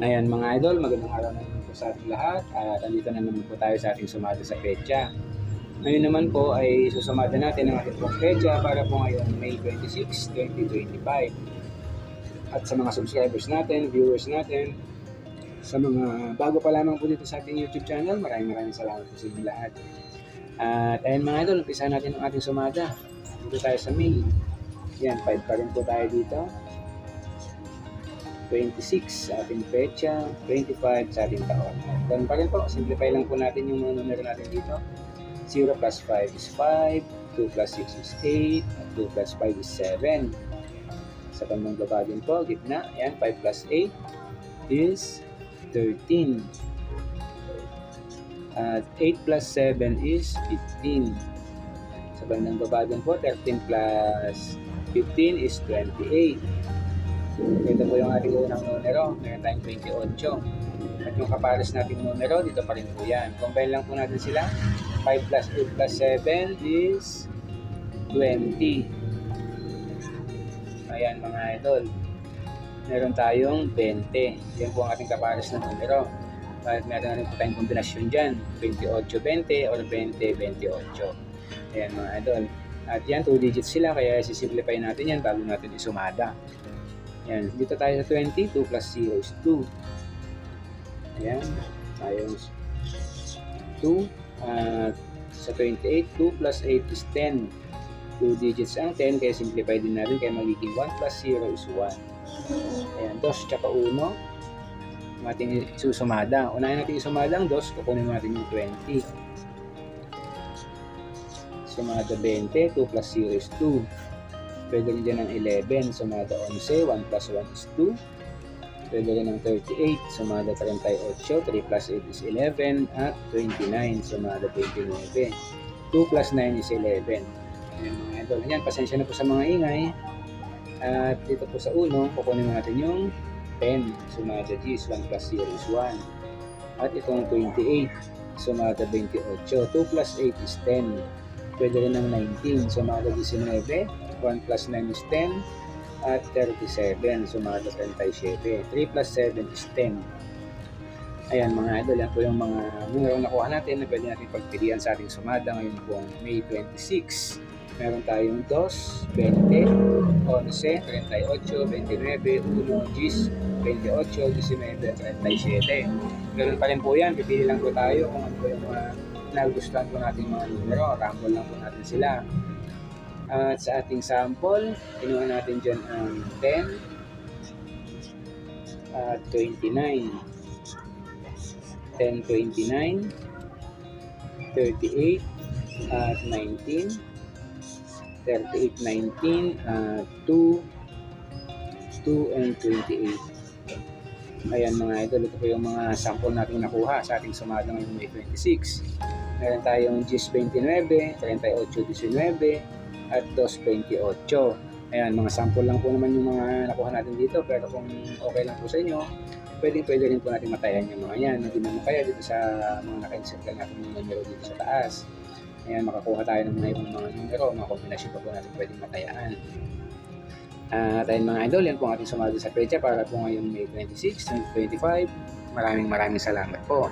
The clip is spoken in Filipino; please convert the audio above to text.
Ayan mga idol, magandang araw na naman po sa ating lahat. At andito na naman po tayo sa ating sumada sa pecha. Ngayon naman po ay susumada natin ang ating pong pecha para po ngayon May 26, 2025. At sa mga subscribers natin, viewers natin, sa mga bago pa lamang po dito sa ating YouTube channel, maraming maraming salamat po sa inyo lahat. At ayun mga idol, umpisa natin ang ating sumada. Dito tayo sa May. Yan, 5 pa rin po tayo dito. 26 sa ating pecha, 25 sa ating taon. Ganun pa rin po, simplify lang po natin yung mga numero natin dito. 0 plus 5 is 5, 2 plus 6 is 8, at 2 plus 5 is 7. Sa bandang baba din po, gitna, yan, 5 plus 8 is 13. At 8 plus 7 is 15. Sa bandang baba din po, 13 plus 15 is 28. Ito po yung ating unang numero. Meron tayong 28. At yung kapares nating numero, dito pa rin po yan. Combine lang po natin sila. 5 plus 8 plus 7 is 20. Ayan mga idol. Meron tayong 20. Yan po ang ating kapares na numero. At meron na rin po tayong kombinasyon dyan. 28-20 or 20-28. Ayan mga idol. At yan, 2 digits sila. Kaya sisimplify natin yan bago natin isumada. Ayan, dito tayo sa 20, 2 plus 0 is 2. Ayan, tayong 2. At sa 28, 2 plus 8 is 10. 2 digits ang 10, kaya simplify din natin, kaya magiging 1 plus 0 is 1. Ayan, 2 tsaka 1. Ang ating susumada. Unahin natin isumada ang 2, kukunin natin yung 20. Sumada 20, 2 plus 0 is 2. Pwede rin dyan ng 11, sumada 11, 1 plus 1 is 2. Pwede rin ng 38, sumada 38, 3 plus 8 is 11, at 29, sumada 29. 2 plus 9 is 11. Ayan mga idol. Ayan, pasensya na po sa mga ingay. At dito po sa uno, kukunin natin yung 10, sumada G is 1 plus 0 is 1. At itong 28, sumada 28. 2 plus 8 is 10. Pwede rin ng 19, sumada 19. 1 plus 9 is 10 at 37 sumada 37 3 plus 7 is 10 ayan mga idol yan po yung mga numero na nakuha natin na pwede natin pagpilian sa ating sumada ngayon pong May 26 meron tayong 2, 20, 11, 38, 29, 1, Gis, 28, 19, 37 meron pa rin po yan. Pipili lang po tayo kung ano po yung mga nagustuhan po natin mga numero ramble lang po natin sila at sa ating sample, kinuha natin dyan ang 10 at 29. 10, 29, 38 at 19, 38, 19 at 2, 2 and 28. Ayan mga idol, ito po yung mga sample natin nakuha sa ating sumada ngayong May 26. Meron tayong GIS 29, 38, 19, at 228. Ayan, mga sample lang po naman yung mga nakuha natin dito. Pero kung okay lang po sa inyo, pwedeng pwede rin po natin matayan yung mga yan. Hindi naman kaya dito sa mga naka-insert natin yung numero dito sa taas. Ayan, makakuha tayo ng mga ibang mga numero, mga kombinasyon pa po natin pwedeng matayaan. At ayun mga idol, yan po ang ating sumali sa pecha para po ngayong May 26, 2025. Maraming maraming salamat po.